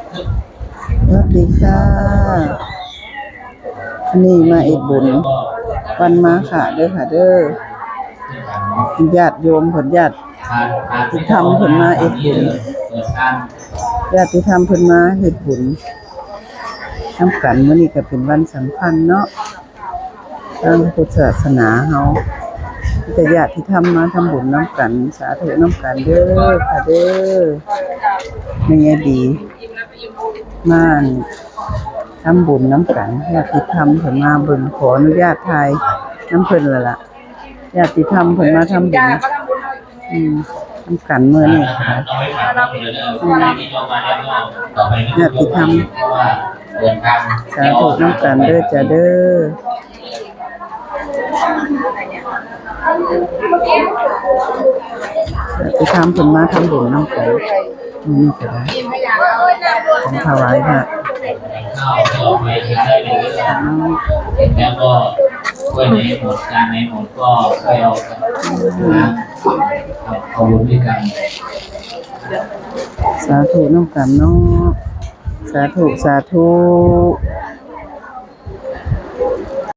สวัสดีค่ะ นี่มาเอ็ดบุญวันมาค่ะเด้อค่ะเด้อญาติโยมผลญาติที่ทำเพิ่นมาเอ็ดบุญญาติธรรมเพิ่นมาเฮ็ดบุญนำกันมื้อนี้ก็เป็นวันสำคัญเนาะทางพุทธศาสนาเฮาแต่ญาติธรรมมาทำบุญนํกัน สาธุนํกันเด้อค่ะเด้อแม่ยายดี มานทำบุญน้ำกันญาติธรรมเพิ่นมาบิ่งขออนุญาตถ่ายน้ำเพิ่นละล่ะญาติธรรมเพิ่นมาทำบุญอืมน้ำกันเมื้อนี้ค่ะญาติธรรมสาธุน้ำกันเด้อจ้ะเด้อญาติธรรมเพิ่นมาทำบุญน้ำกัน มื้อนี้ก็ได้ของถวายค่ะเข้าออกไปได้เลยแล้วก็เพื่อนในหมดการในหมดก็ค่อยเอานะทำขบุญด้วยกันสาธุน้องกันเนาะสาธุสาธุ